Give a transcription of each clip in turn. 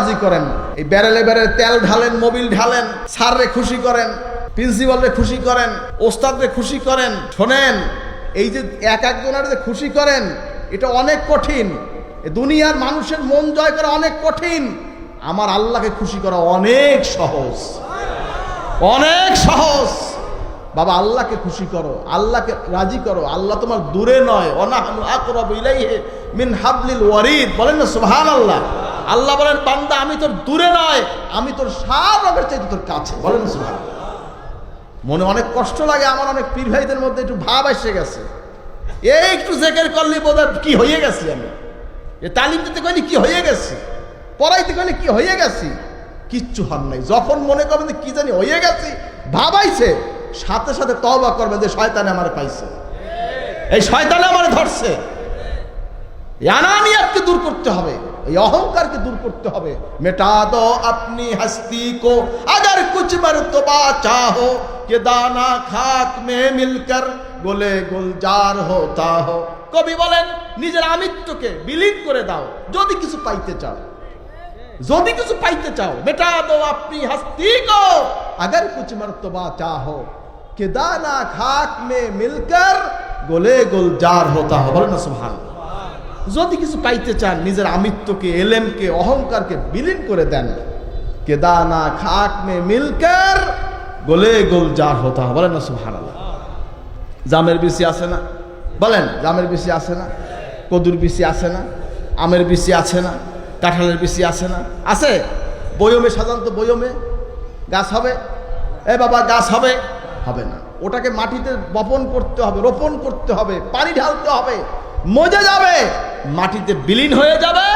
রাজি করেন। এই ব্যারেলে ব্যারেলে তেল ঢালেন, মোবিল ঢালেন, স্যাররে খুশি করেন, প্রিন্সিপালরে খুশি করেন, ওস্তাদরে খুশি করেন, শোনেন, এই যে এক একজনের যে খুশি করেন, এটা অনেক কঠিন। দুনিয়ার মানুষের মন জয় করা অনেক কঠিন। আমার আল্লাহকে খুশি করা অনেক সহজ। অনেক সহজ। বাবা, আল্লাহকে খুশি করো, আল্লাহকে রাজি করো। আল্লাহ তোমার দূরে নয়। অনাহানু আকরাবু ইলাইহি মিন হাবলিল ওয়ারিদ। বলেন না, সুবহানাল্লাহ। আল্লাহ বলেন, বান্দা, আমি তোর দূরে নয়, আমি তোর সার রবের চাইতে তোর কাছে। বলেন না সুবহানাল্লাহ। মনে অনেক কষ্ট লাগে, আমার অনেক পীর ভাইদের মধ্যে একটু ভাব এসে গেছে। এই একটু জেকের করলে বোধ কি হয়ে গেছি আমি। এ তালিম দিতে কইনি কি হয়ে গেছি? পড়াইতে কইনি কি হয়ে গেছি? কিচ্ছু হন নাই। যখন মনে করবেন যে কি জানি হয়ে গেছি, ভাবাইছে, সাথে সাথে তবা করবে যে শয়তানে আমার পাইছে। এই শয়তানে আমার ধরছে। আনানিয়াতকে দূর করতে হবে। अहंकार के दूर करते मेटा दो अपनी हस्ती को अगर कुछ मरतबा चाहो कि दाना खाक में मिलकर गोले गुलजार होता हो कवि बोलें निजर अमित्व के विलीन कर दाओ जो किस पाइते चाहो जो किस पाइते दाना खाक में मिलकर गोले गुलजार होता हो बोले ना सुभान अल्लाह যদি কিছু পাইতে চান, নিজের আমিত্বকে, এলেমকে, অহংকারকে বিলীন করে দেন। কেদানা খাক মে মিলকর গোলে গোল জার হতা। বলেন না জামের বিসি আছে না? বলেন, জামের বিসি আছে না? কদুর বিসি আছে না? আমের বিসি আছে না? কাঁঠালের বিসি আছে না? আছে? বয়মে, সাধারণত বয়মে গাছ হবে? এ বাবা, গাছ হবে? হবে না। ওটাকে মাটিতে বপন করতে হবে, রোপণ করতে হবে, পানি ঢালতে হবে। মজে যাবে, মাটিতে বিলীন হয়ে যাবে,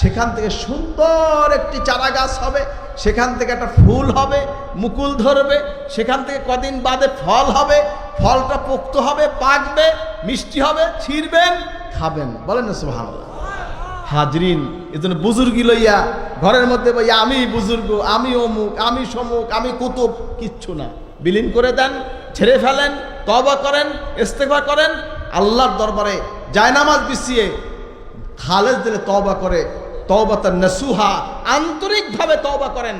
সেখান থেকে সুন্দর একটি চারা গাছ হবে, সেখান থেকে একটা ফুল হবে, মুকুল ধরবে, সেখান থেকে কদিন বাদে ফল হবে, ফলটা পোক্ত হবে, পাকবে, মিষ্টি হবে, ছিঁড়বেন, খাবেন। বলেন না, সুবহানাল্লাহ। হাজরিন এজন্য বুজুর্গি লইয়া, ঘরের মধ্যে বইয়া, আমি বুজুর্গ, আমি অমুক, আমি সমুক, আমি কুতুব, কিচ্ছু না। বিলীন করে দেন, ছেড়ে ফেলেন তবা করেন ইস্তেফা করেন, আল্লাহর দরবারে জায়নামাজ বিছিয়ে খালেজ দিলে তবা করে তবা তার নসুহা, আন্তরিকভাবে তবা করেন।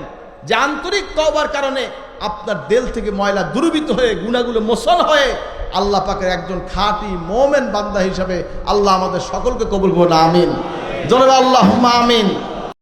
যে আন্তরিক তবার কারণে আপনার দেল থেকে ময়লা দুর্বিত হয়ে, গুণাগুলো মোসল হয়ে আল্লাহ পাকের একজন খাঁটি মোমেন বান্দা হিসাবে আল্লাহ আমাদের সকলকে কবুল করুন, আমিন। জনাব আল্লাহ আমিন।